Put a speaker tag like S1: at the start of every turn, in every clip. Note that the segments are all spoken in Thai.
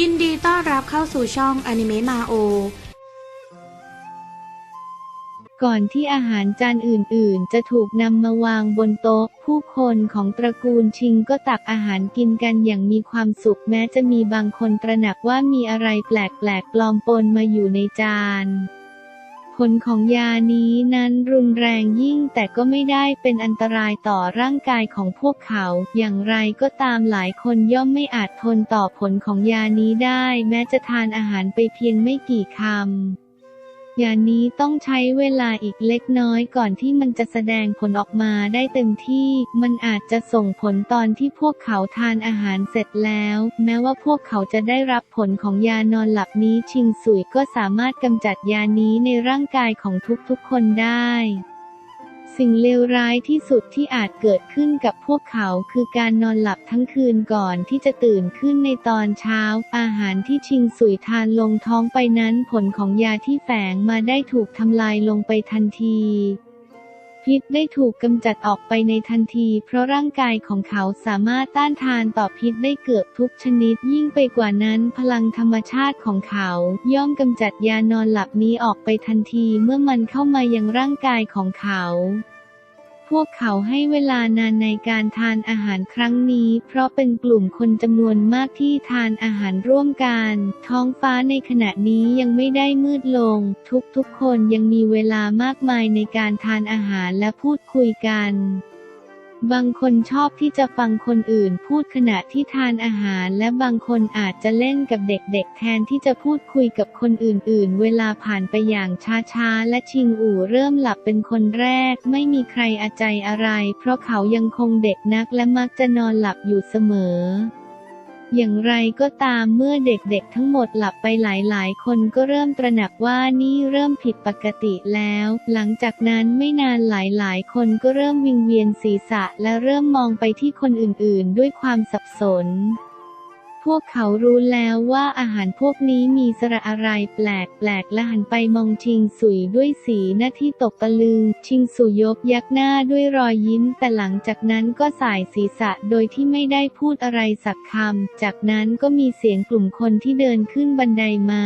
S1: ยินดีต้อนรับเข้าสู่ช่องอนิเมะมาโอ
S2: ก่อนที่อาหารจานอื่นๆ จะถูกนำมาวางบนโต๊ะ ผู้คนของตระกูลชิงก็ตักอาหารกินกันอย่างมีความสุขแม้จะมีบางคนตระหนักว่ามีอะไรแปลกๆปลอมปนมาอยู่ในจาน ผลของยานี้นั้นรุนแรงยิ่งแต่ก็ไม่ได้เป็นอันตรายต่อร่างกายของพวกเขา อย่างไรก็ตามหลายคนย่อมไม่อาจทนต่อผลของยานี้ได้ แม้จะทานอาหารไปเพียงไม่กี่คำ ยานี้ต้องใช้เวลาอีกเล็กน้อยก่อนที่มันจะแสดงผลออกมาได้เต็มที่ มันอาจจะส่งผลตอนที่พวกเขาทานอาหารเสร็จแล้ว แม้ว่าพวกเขาจะได้รับผลของยานอนหลับนี้ชิงสุยก็สามารถกำจัดยานี้ในร่างกายของทุกๆคนได้ สิ่งเลวร้ายที่สุดที่อาจเกิดขึ้นกับพวกเขาคือการนอนหลับทั้งคืนก่อนที่จะตื่นขึ้นในตอนเช้า อาหารที่ชิงสุยทานลงท้องไปนั้นผลของยาที่แฝงมาได้ถูกทำลายลงไปทันที พิษได้ถูกกำจัดออกไปในทันที เพราะร่างกายของเขาสามารถต้านทานต่อพิษได้เกือบทุกชนิด ยิ่งไปกว่านั้นพลังธรรมชาติของเขา ย่อมกำจัดยานอนหลับนี้ออกไปทันทีเมื่อมันเข้ามายังร่างกายของเขา พวกเขาให้เวลานานในการทานอาหารครั้งนี้ เพราะเป็นกลุ่มคนจำนวนมากที่ทานอาหารร่วมกัน ท้องฟ้าในขณะนี้ยังไม่ได้มืดลง ทุกๆคนยังมีเวลามากมายในการทานอาหารและพูดคุยกัน บางคนชอบที่จะฟังคนอื่นพูดขณะที่ทานอาหาร และบางคนอาจจะเล่นกับเด็กๆ แทนที่จะพูดคุยกับคนอื่นๆ เวลาผ่านไปอย่างช้าๆ และชิงอู่เริ่มหลับเป็นคนแรก ไม่มีใครอาใจอะไร เพราะเขายังคงเด็กนักและมักจะนอนหลับอยู่เสมอ อย่างไรก็ตามเมื่อเด็กๆทั้งหมดหลับไปหลายๆ คนก็เริ่มตระหนักว่านี่เริ่มผิดปกติแล้ว หลังจากนั้นไม่นานหลายๆ คนก็เริ่มวิงเวียนศีรษะและเริ่มมองไปที่คนอื่นๆ ด้วยความสับสน พวกเขารู้แล้วว่าอาหารพวกนี้มีสระอะไรแปลกๆและหันไปมองชิงสุยด้วยสีหน้าที่ตกตะลึง ชิงสุยยกยักหน้าด้วยรอยยิ้ม แต่หลังจากนั้นก็สายศีรษะโดยที่ไม่ได้พูดอะไรสักคำ จากนั้นก็มีเสียงกลุ่มคนที่เดินขึ้นบันไดมา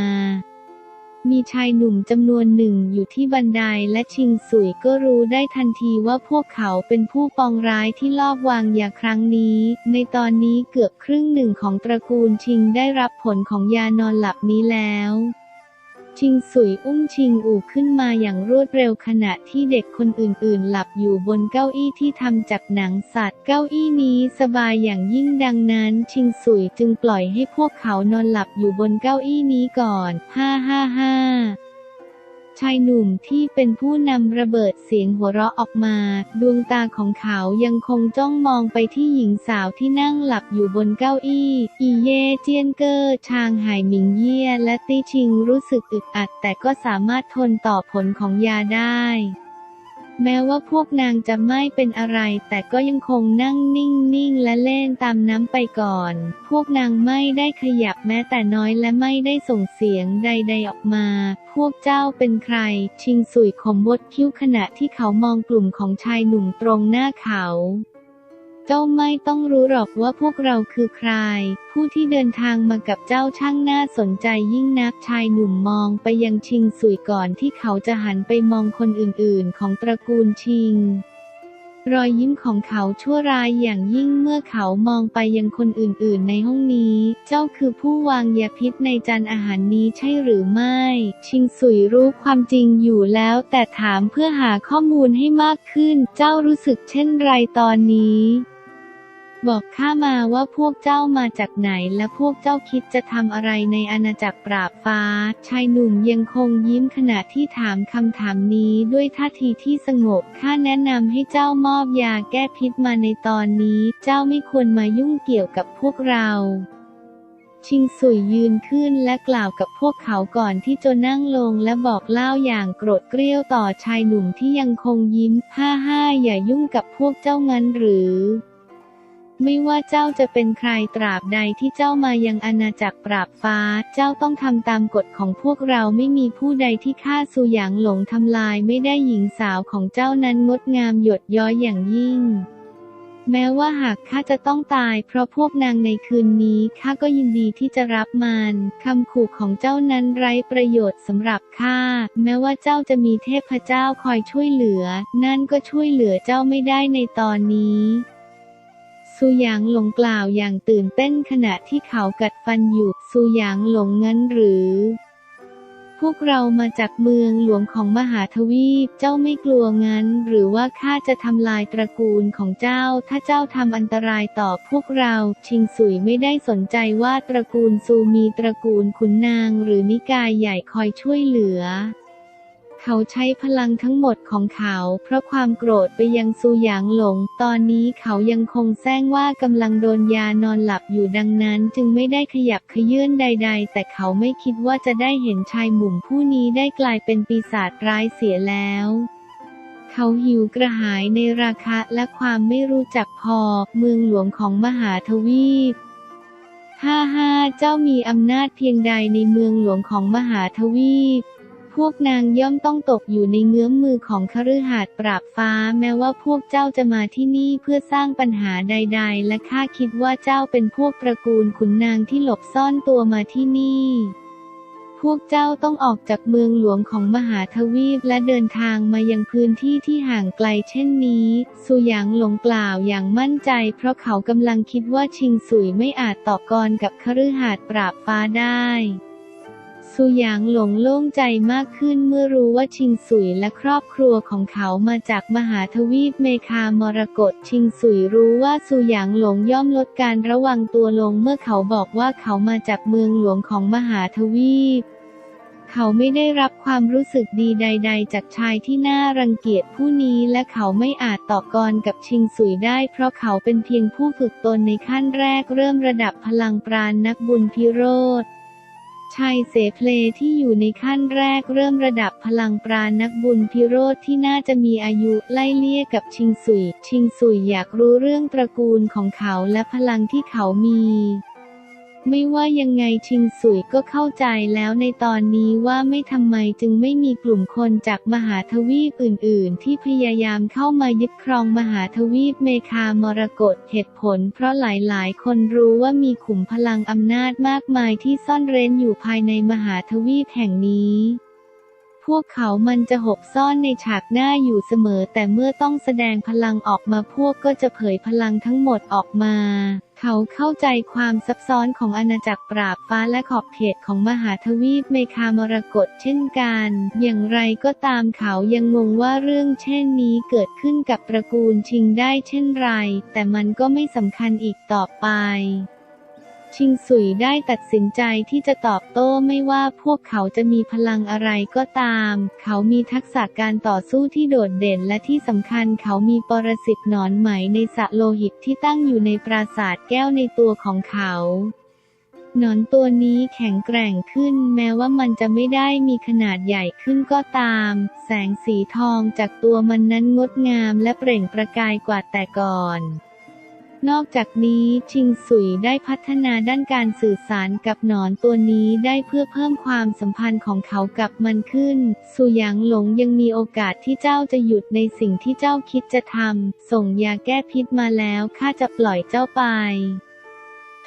S2: มีชายหนุ่มจำนวนหนึ่งอยู่ที่บันไดและชิงสุยก็รู้ได้ทันทีว่าพวกเขาเป็นผู้ปองร้ายที่ลอบวางยาครั้งนี้ ในตอนนี้เกือบครึ่งหนึ่งของตระกูลชิงได้รับผลของยานอนหลับนี้แล้ว ชิงสุยอุ้มชิงอู่ขึ้นมาอย่างรวดเร็วขณะที่เด็กคนอื่นๆ หลับอยู่บนเก้าอี้ที่ทำจากหนังสัตว์ เก้าอี้นี้สบายอย่างยิ่งดังนั้นชิงสุยจึงปล่อยให้พวกเขานอนหลับอยู่บนเก้าอี้นี้ก่อน ฮ่าฮ่าฮ่า ชายหนุ่มที่เป็นผู้นำระเบิดเสียงหัวเราะออกมา ดวงตาของเขายังคงจ้องมองไปที่หญิงสาวที่นั่งหลับอยู่บนเก้าอี้ อีเย่เจียนเกอร์ ชางไห่หมิงเย่และตี้ชิงรู้สึกอึดอัด แต่ก็สามารถทนต่อผลของยาได้ แม้ว่าพวกนางจะไม่เป็นอะไร แต่ก็ยังคงนั่งนิ่งๆและเล่นตามน้ำไปก่อน พวกนางไม่ได้ขยับแม้แต่น้อยและไม่ได้ส่งเสียงใด ๆออกมา พวกเจ้าเป็นใคร ชิงสุยขมวดคิ้วขณะที่เขามองกลุ่มของชายหนุ่มตรงหน้าเขา เจ้าไม่ต้องรู้หรอกว่าพวกเราคือใคร ผู้ที่เดินทางมากับเจ้าช่างน่าสนใจยิ่งนักชายหนุ่มมองไปยังชิงสุยก่อนที่เขาจะหันไปมองคนอื่นๆ ของตระกูลชิง รอยยิ้มของเขาชั่วร้ายอย่างยิ่งเมื่อเขามองไปยังคนอื่นๆ ในห้องนี้ เจ้าคือผู้วางยาพิษในจานอาหารนี้ใช่หรือไม่ ชิงสุยรู้ความจริงอยู่แล้ว แต่ถามเพื่อหาข้อมูลให้มากขึ้น เจ้ารู้สึกเช่นไรตอนนี้ บอกข้ามาว่าพวกเจ้ามาจากไหนและพวกเจ้าคิดจะทำอะไรในอาณาจักรปราบฟ้า ชายหนุ่มยังคงยิ้มขณะที่ถามคำถามนี้ด้วยท่าทีที่สงบข้าแนะนำให้เจ้ามอบยาแก้พิษมาในตอนนี้ เจ้าไม่ควรมายุ่งเกี่ยวกับพวกเราชิงสุยยืนขึ้นและกล่าวกับพวกเขาก่อนที่จะนั่งลงและบอกเล่าอย่างโกรธเกรี้ยวต่อชายหนุ่มที่ยังคงยิ้มห้าห้าอย่ายุ่งกับพวกเจ้างั้นหรือ ไม่ว่าเจ้าจะเป็นใครตราบใดที่เจ้ามายังอาณาจักรปราบฟ้า เจ้าต้องทำตามกฎของพวกเราไม่มีผู้ใดที่ฆ่าสุหยางหลงทำลายไม่ได้หญิงสาวของเจ้านั้นงดงามหยดย้อยอย่างยิ่ง แม้ว่าหากข้าจะต้องตายเพราะพวกนางในคืนนี้ข้าก็ยินดีที่จะรับมันคำขู่ของเจ้านั้นไร้ประโยชน์สำหรับข้าแม้ว่าเจ้าจะมีเทพเจ้าคอยช่วยเหลือ นั่นก็ช่วยเหลือเจ้าไม่ได้ในตอนนี้ ซูหยางหลงกล่าวอย่างตื่นเต้นขณะที่เขากัดฟันอยู่ซูหยางหลงงั้นหรือ พวกเรามาจากเมืองหลวงของมหาทวีปเจ้าไม่กลัวงั้น หรือว่าข้าจะทำลายตระกูลของเจ้า ถ้าเจ้าทำอันตรายต่อพวกเรา ชิงสุยไม่ได้สนใจว่าตระกูลซูมีตระกูลขุนนางหรือนิกายใหญ่คอยช่วยเหลือ เขาใช้พลังทั้งหมดของเขา เพราะความโกรธไปยังซูหยางหลง ตอนนี้เขายังคงแซงว่ากำลังโดนยานอนหลับอยู่ดังนั้น จึงไม่ได้ขยับขยื่นใด ๆ แต่เขาไม่คิดว่าจะได้เห็นชายหมุ่มผู้นี้ได้กลายเป็นปีศาจร้ายเสียแล้วเขาหิวกระหายในราคะและความไม่รู้จักพอ เมืองหลวงของมหาทวีปห้าห้าเจ้ามีอำนาจเพียงใดในเมืองหลวงของมหาทวีป วกนางย่อมต้องตกอยู่ในเงื้อมมือของคฤหาสน์ปราบฟ้า แม้ว่าพวกเจ้าจะมาที่นี่เพื่อสร้างปัญหาใด ๆ และข้าคิดว่าเจ้าเป็นพวกตระกูลขุนนางที่หลบซ่อนตัวมาที่นี่พวกเจ้าต้องออกจากเมืองหลวงของมหาทวีปและเดินทางมายังพื้นที่ที่ห่างไกลเช่นนี้ สุหยางหลงกล่าวอย่างมั่นใจ เพราะเขากำลังคิดว่าชิงสุยไม่อาจต่อกรกับคฤหาสน์ปราบฟ้าได้ สุหยางหลงโล่งใจมากขึ้นเมื่อรู้ว่าชิงสุยและครอบครัวของเขามาจากมหาทวีปเมคามรกตชิงสุยรู้ว่าสุหยางหลงย่อมลดการระวังตัวลงเมื่อเขาบอกว่าเขามาจากเมืองหลวงของมหาทวีปเขาไม่ได้รับความรู้สึกดีใด ๆ จากชายที่น่ารังเกียจผู้นี้และเขาไม่อาจต่อกรกับชิงสุยได้ เพราะเขาเป็นเพียงผู้ฝึกตนในขั้นแรกเริ่มระดับพลังปราณนักบุญพิโรธ ชายเสเพลที่อยู่ในขั้นแรกเริ่มระดับพลังปรานักบุญพิโรธที่น่าจะมีอายุไล่เลี่ยกับชิงสุย ชิงสุยอยากรู้เรื่องตระกูลของเขาและพลังที่เขามี ไม่ว่ายังไงชิงสุยก็เข้าใจแล้วในตอนนี้ว่าไม่ทำไมจึงไม่มีกลุ่มคนจากมหาทวีปอื่น ๆ ที่พยายามเข้ามายึดครองมหาทวีปเมคามรกตเหตุผล เพราะหลาย ๆ คนรู้ว่ามีขุมพลังอำนาจมากมายที่ซ่อนเร้นอยู่ภายในมหาทวีปแห่งนี้พวกเขามันจะหบซ่อนในฉากหน้าอยู่เสมอ แต่เมื่อต้องแสดงพลังออกมาพวกก็จะเผยพลังทั้งหมดออกมา เขาเข้าใจความซับซ้อนของอาณาจักรปราบฟ้าและขอบเขตของมหาทวีปเมคามรกตเช่นกัน อย่างไรก็ตามเขายังงงว่าเรื่องเช่นนี้เกิดขึ้นกับตระกูลชิงได้เช่นไร แต่มันก็ไม่สำคัญอีกต่อไป ชิงสุยได้ตัดสินใจที่จะตอบโต้ไม่ว่าพวกเขาจะมีพลังอะไรก็ตาม เขามีทักษะการต่อสู้ที่โดดเด่นและที่สำคัญเขามีปรสิตหนอนไหมในสะโลหิตที่ตั้งอยู่ในปราสาทแก้วในตัวของเขาหนอนตัวนี้แข็งแกร่งขึ้นแม้ว่ามันจะไม่ได้มีขนาดใหญ่ขึ้นก็ตาม แสงสีทองจากตัวมันนั้นงดงามและเปล่งประกายกว่าแต่ก่อน นอกจากนี้ชิงสุยได้พัฒนาด้านการสื่อสารกับหนอนตัวนี้ได้เพื่อเพิ่มความสัมพันธ์ของเขากับมันขึ้น สุหยางหลงยังมีโอกาสที่เจ้าจะหยุดในสิ่งที่เจ้าคิดจะทำส่งยาแก้พิษมาแล้วข้าจะปล่อยเจ้าไป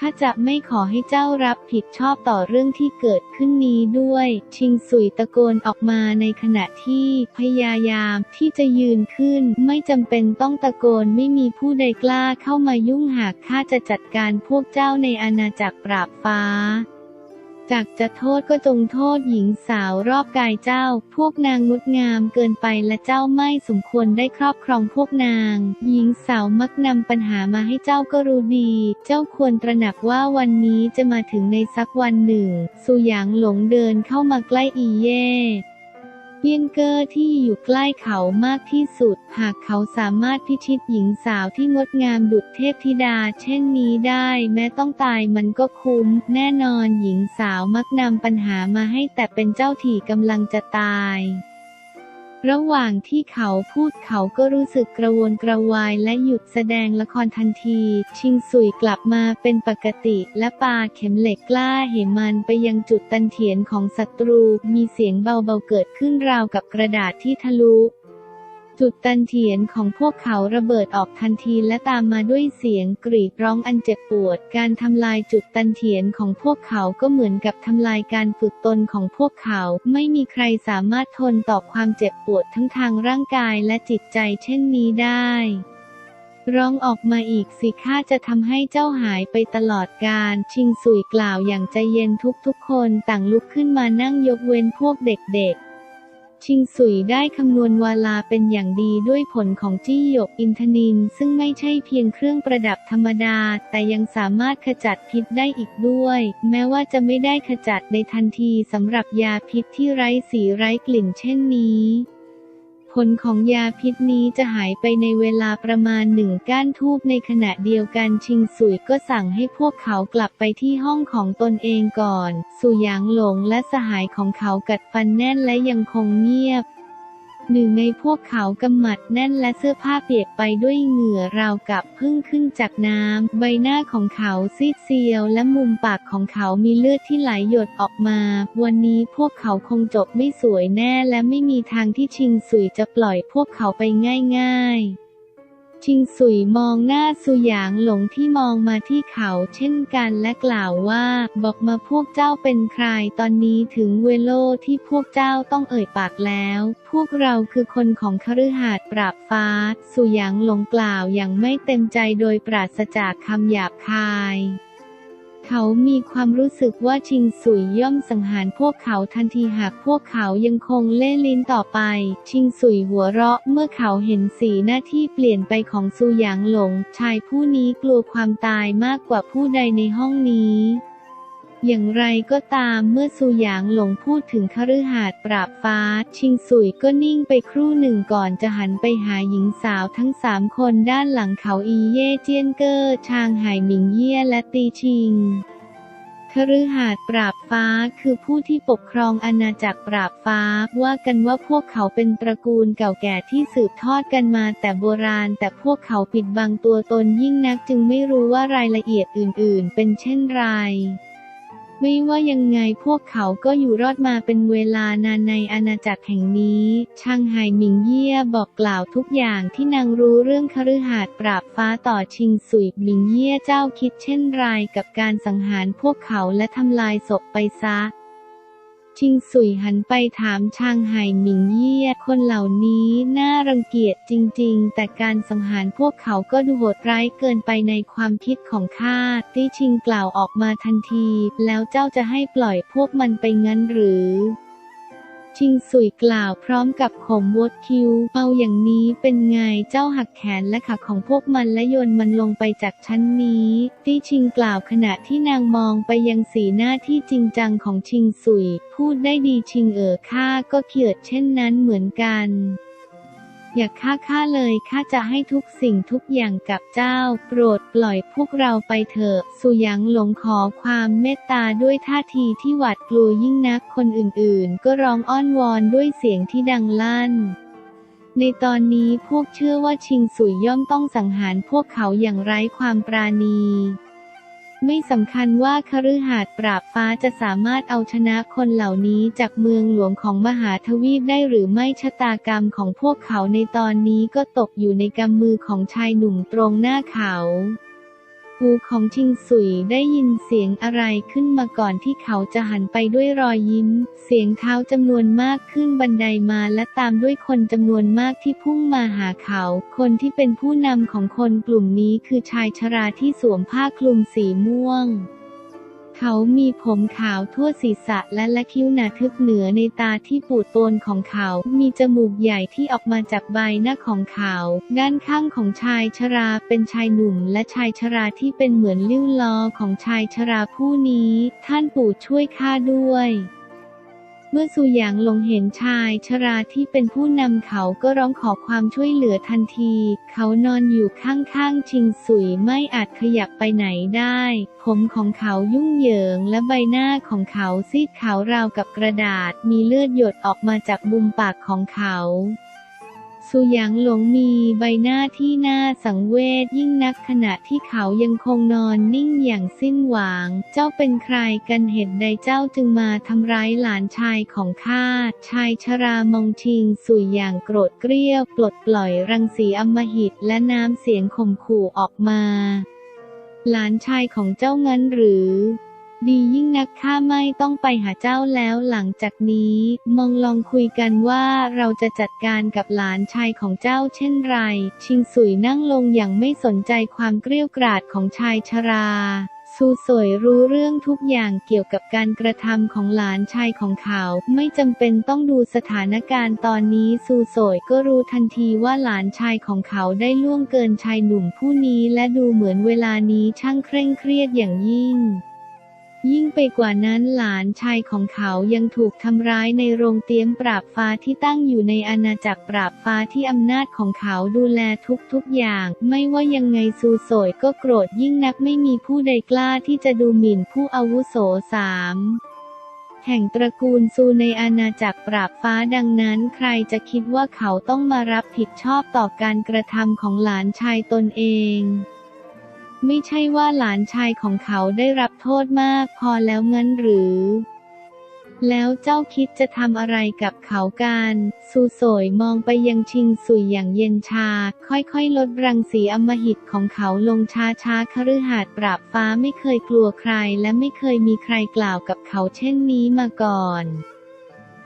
S2: ข้าจะไม่ขอให้เจ้ารับผิดชอบต่อเรื่องที่เกิดขึ้นนี้ด้วย ชิงสุยตะโกนออกมาในขณะที่พยายามที่จะยืนขึ้น ไม่จำเป็นต้องตะโกนไม่มีผู้ใดกล้าเข้ามายุ่งหากข้าจะจัดการพวกเจ้าในอาณาจักรปราบฟ้า จากจะโทษก็จงโทษหญิงสาวรอบกายเจ้า พวกนางงดงามเกินไปและเจ้าไม่สมควรได้ครอบครองพวกนาง หญิงสาวมักนำปัญหามาให้เจ้าก็รู้ดี เจ้าควรตระหนักว่าวันนี้จะมาถึงในสักวันหนึ่ง สุหยางหลงเดินเข้ามาใกล้อีเย่ เยียนเกอร์ที่อยู่ใกล้เขามากที่สุด หากเขาสามารถพิชิตหญิงสาวที่งดงามดุจเทพธิดา เช่นนี้ได้ แม้ต้องตายมันก็คุ้ม แน่นอนหญิงสาวมักนำปัญหามาให้แต่เป็นเจ้าถี่กำลังจะตาย ระหว่างที่เขาพูดเขาก็รู้สึกกระวนกระวายและหยุดแสดงละครทันที ชิงสุยกลับมาเป็นปกติ และปาเข็มเหล็กกล้าเหมันไปยังจุดตันเถียนของศัตรู มีเสียงเบาๆเกิดขึ้นราวกับกระดาษที่ทะลุ จุดตันเถียนของพวกเขาระเบิดออกทันทีและตามมาด้วยเสียงกรีดร้องอันเจ็บปวด การทำลายจุดตันเถียนของพวกเขาก็เหมือนกับทำลายการฝึกตนของพวกเขา ไม่มีใครสามารถทนต่อความเจ็บปวดทั้งทางร่างกายและจิตใจเช่นนี้ได้ร้องออกมาอีกสิข้าจะทำให้เจ้าหายไปตลอดกาลชิงสุยกล่าวอย่างใจเย็นทุกๆคนต่างลุกขึ้นมานั่งยกเว้นพวกเด็กๆ ชิงสุยได้คำนวณวาลาเป็นอย่างดีด้วยผลของจี้หยกอินทนิน ซึ่งไม่ใช่เพียงเครื่องประดับธรรมดา แต่ยังสามารถขจัดพิษได้อีกด้วย แม้ว่าจะไม่ได้ขจัดในทันทีสำหรับยาพิษที่ไร้สีไร้กลิ่นเช่นนี้ ผลของยาพิษนี้จะหายไปในเวลาประมาณหนึ่งก้านทูบในขณะเดียวกันชิงสุยก็สั่งให้พวกเขากลับไปที่ห้องของตนเองก่อน สุยางหลงและสหายของเขากัดฟันแน่นและยังคงเงียบ หนึ่งในพวกเขากำหมัดแน่นและเสื้อผ้าเปียกไปด้วยเหงื่อราวกับเพิ่งขึ้นจากน้ำ ใบหน้าของเขาซีดเซียวและมุมปากของเขามีเลือดที่ไหลหยดออกมา วันนี้พวกเขาคงจบไม่สวยแน่และไม่มีทางที่ชิงสุยจะปล่อยพวกเขาไปง่ายๆ ชิงสุยมองหน้าสุหยางหลงที่มองมาที่เขาเช่นกันและกล่าวว่า บอกมาพวกเจ้าเป็นใครตอนนี้ถึงเวโลที่พวกเจ้าต้องเอ่ยปากแล้ว พวกเราคือคนของคฤหาสน์ปราบฟ้า สุหยางหลงกล่าวอย่างไม่เต็มใจโดยปราศจากคำหยาบคาย เขามีความรู้สึกว่าชิงสุยย่อมสังหารพวกเขาทันทีหากพวกเขายังคงเล่นลิ้นต่อไป ชิงสุยหัวเราะเมื่อเขาเห็นสีหน้าที่เปลี่ยนไปของซูหยางหลง ชายผู้นี้กลัวความตายมากกว่าผู้ใดในห้องนี้ อย่างไรก็ตามเมื่อซูหยางหลงพูดถึงคฤหาสน์ปราบฟ้า ชิงสุยก็นิ่งไปครู่หนึ่งก่อนจะหันไปหาหญิงสาวทั้งสามคนด้านหลังเขาอีเย่เจียนเกอร์ชางไห่หมิงเย่และตีชิงคฤหาสน์ปราบฟ้าคือผู้ที่ปกครองอาณาจักรปราบฟ้า ว่ากันว่าพวกเขาเป็นตระกูลเก่าแก่ที่สืบทอดกันมาแต่โบราณ แต่พวกเขาปิดบังตัวตนยิ่งนักจึงไม่รู้ว่ารายละเอียดอื่น ๆ เป็นเช่นไร ไม่ว่ายังไงพวกเขาก็อยู่รอดมาเป็นเวลานานในอาณาจักรแห่งนี้ช่างไห่หมิงเยี่ยบอกกล่าวทุกอย่างที่นางรู้เรื่องคฤหาสน์ปราบฟ้าต่อชิงสุยหมิงเยี่ยเจ้าคิดเช่นไรกับการสังหารพวกเขาและทำลายศพไปซะ ชิงสุยหันไปถามชางไห่หมิงเยี่ยคนเหล่านี้น่ารังเกียจจริง ๆ แต่การสังหารพวกเขาก็ดูโหดร้ายเกินไปในความคิดของข้าตี้ชิงกล่าวออกมาทันที แล้วเจ้าจะให้ปล่อยพวกมันไปงั้นหรือ ชิงสุยกล่าวพร้อมกับข่มวดคิ้ว เอาอย่างนี้เป็นไงเจ้าหักแขนและขาของพวกมันและโยนมันลงไปจากชั้นนี้ ตี้ชิงกล่าวขณะที่นางมองไปยังสีหน้าที่จริงจังของชิงสุย พูดได้ดีชิงเอ๋อข้าก็เขียดเช่นนั้นเหมือนกัน อย่าฆ่าข้าเลยข้าจะให้ทุกสิ่งทุกอย่างกับเจ้า โปรดปล่อยพวกเราไปเถอะ สุยังหลงขอความเมตตาด้วยท่าทีที่หวาดกลัวยิ่งนักคนอื่นๆ ก็ร้องอ้อนวอนด้วยเสียงที่ดังลั่น ในตอนนี้พวกเชื่อว่าชิงสุยย่อมต้องสังหารพวกเขาอย่างไร้ความปราณี ไม่สำคัญว่าคฤหาสน์ปราบฟ้าจะสามารถเอาชนะคนเหล่านี้จากเมืองหลวงของมหาทวีปได้หรือไม่ชะตากรรมของพวกเขาในตอนนี้ก็ตกอยู่ในกำมือของชายหนุ่มตรงหน้าเขา หูของชิงสุยได้ยินเสียงอะไรขึ้นมาก่อนที่เขาจะหันไปด้วยรอยยิ้ม เสียงเท้าจำนวนมากขึ้นบันไดมาและตามด้วยคนจำนวนมากที่พุ่งมาหาเขา คนที่เป็นผู้นำของคนกลุ่มนี้คือชายชราที่สวมผ้าคลุมสีม่วง เขามีผมขาวทั่วศีรษะและละคิ้วหนาทึบเหนือในตาที่ปูดโปนของเขา มีจมูกใหญ่ที่ออกมาจากใบหน้าของเขา ด้านข้างของชายชราเป็นชายหนุ่มและชายชราที่เป็นเหมือนลิ้วล้อของชายชราผู้นี้ ท่านปู่ช่วยข้าด้วย เมื่อสุหยางหลงเห็นชายชราที่เป็นผู้นำเขาก็ร้องขอความช่วยเหลือทันที เขานอนอยู่ข้างๆ ชิงสุยไม่อาจขยับไปไหนได้ ผมของเขายุ่งเหยิงและใบหน้าของเขาซีดขาวราวกับกระดาษ มีเลือดหยดออกมาจากบุมปากของเขา สุหยางหลงมีใบหน้าที่น่าสังเวชยิ่งนักขณะที่เขายังคงนอนนิ่งอย่างสิ้นหวัง เจ้าเป็นใครกันเหตุใดเจ้าจึงมาทำร้ายหลานชายของข้า ชายชรามองชิงสุยอย่างโกรธเกรี้ยวปลดปล่อยรังสีอมหิตและน้ำเสียงข่มขู่ออกมา หลานชายของเจ้างั้นหรือ ดียิ่งนักข้าไม่ต้องไปหาเจ้าแล้วหลังจากนี้ มองลองคุยกันว่าเราจะจัดการกับหลานชายของเจ้าเช่นไร ชิงสุยนั่งลงอย่างไม่สนใจความเกรี้ยวกราดของชายชราซูสวยรู้เรื่องทุกอย่างเกี่ยวกับการกระทำของหลานชายของเขา ไม่จำเป็นต้องดูสถานการณ์ตอนนี้ซูสวยก็รู้ทันทีว่าหลานชายของเขาได้ล่วงเกินชายหนุ่มผู้นี้และดูเหมือนเวลานี้ช่างเคร่งเครียดอย่างยิ่ง ยิ่งไปกว่านั้นหลานชายของเขายังถูกทำร้ายในโรงเตรียมปราบฟ้าที่ตั้งอยู่ในอาณาจักรปราบฟ้าที่อำนาจของเขาดูแลทุกๆอย่าง ไม่ว่ายังไงซูโสยก็โกรธยิ่งนักไม่มีผู้ใดกล้าที่จะดูหมิ่นผู้อาวุโสสามแห่งตระกูลซูในอาณาจักรปราบฟ้าดังนั้นใครจะคิดว่าเขาต้องมารับผิดชอบต่อการกระทำของหลานชายตนเอง ไม่ใช่ว่าหลานชายของเขาได้รับโทษมากพอแล้วงั้นหรือ แล้วเจ้าคิดจะทำอะไรกับเขากันซูโสยมองไปยังชิงสุยอย่างเย็นชา ค่อยๆ ลดรังสีอมหิตของเขาลงช้าๆคฤหาสน์ปราบฟ้าไม่เคยกลัวใครและไม่เคยมีใครกล่าวกับเขาเช่นนี้มาก่อน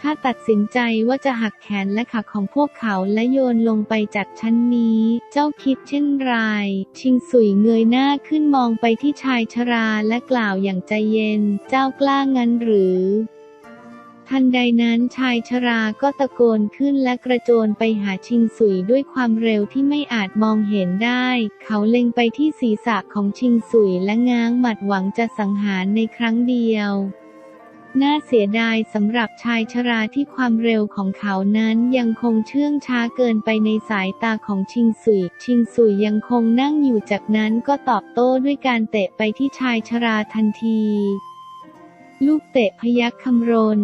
S2: ถ้าตัดสินใจว่าจะหักแขนและขาของพวกเขาและโยนลงไปจากชั้นนี้ เจ้าคิดเช่นไร ชิงสุยเงยหน้าขึ้นมองไปที่ชายชราและกล่าวอย่างใจเย็น เจ้ากล้างั้นหรือทันใดนั้นชายชราก็ตะโกนขึ้นและกระโจนไปหาชิงสุยด้วยความเร็วที่ไม่อาจมองเห็นได้ เขาเล็งไปที่ศีรษะของชิงสุยและง้างหมัดหวังจะสังหารในครั้งเดียว น่าเสียดายสำหรับชายชราที่ความเร็วของเขานั้นยังคงเชื่องช้าเกินไปในสายตาของชิงสุย ชิงสุยยังคงนั่งอยู่จากนั้นก็ตอบโต้ด้วยการเตะไปที่ชายชราทันที ลูกเตะพยักคำรน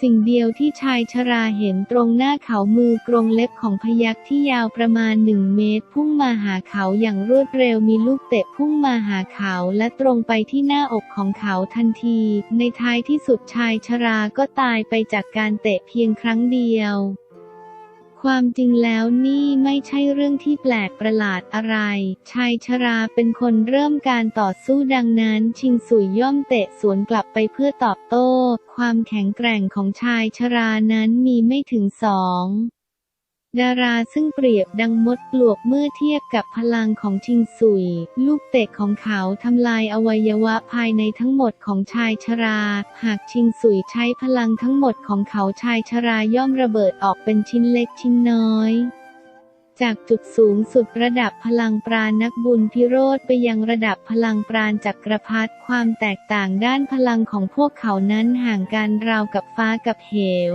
S2: สิ่งเดียวที่ชายชราเห็นตรงหน้าเขามือกรงเล็บของพยักที่ยาวประมาณหนึ่งเมตร พุ่งมาหาเขาอย่างรวดเร็วมีลูกเตะพุ่งมาหาเขาและตรงไปที่หน้าอกของเขาทันที ในท้ายที่สุดชายชราก็ตายไปจากการเตะเพียงครั้งเดียว ความจริงแล้วนี่ไม่ใช่เรื่องที่แปลกประหลาดอะไร ชายชราเป็นคนเริ่มการต่อสู้ดังนั้นชิงสุยย่อมเตะสวนกลับไปเพื่อตอบโต้ ความแข็งแกร่งของชายชรานั้นมีไม่ถึงสอง ดาราซึ่งเปรียบดังมดปลวกเมื่อเทียบกับพลังของชิงสุย ลูกเตะของเขาทำลายอวัยวะภายในทั้งหมดของชายชรา หากชิงสุยใช้พลังทั้งหมดของเขาชายชราย่อมระเบิดออกเป็นชิ้นเล็กชิ้นน้อยจากจุดสูงสุดระดับพลังปราณนักบุญพิโรธไปยังระดับพลังปราณจักรพรรดิความแตกต่างด้านพลังของพวกเขานั้นห่างกันราวกับฟ้ากับเหว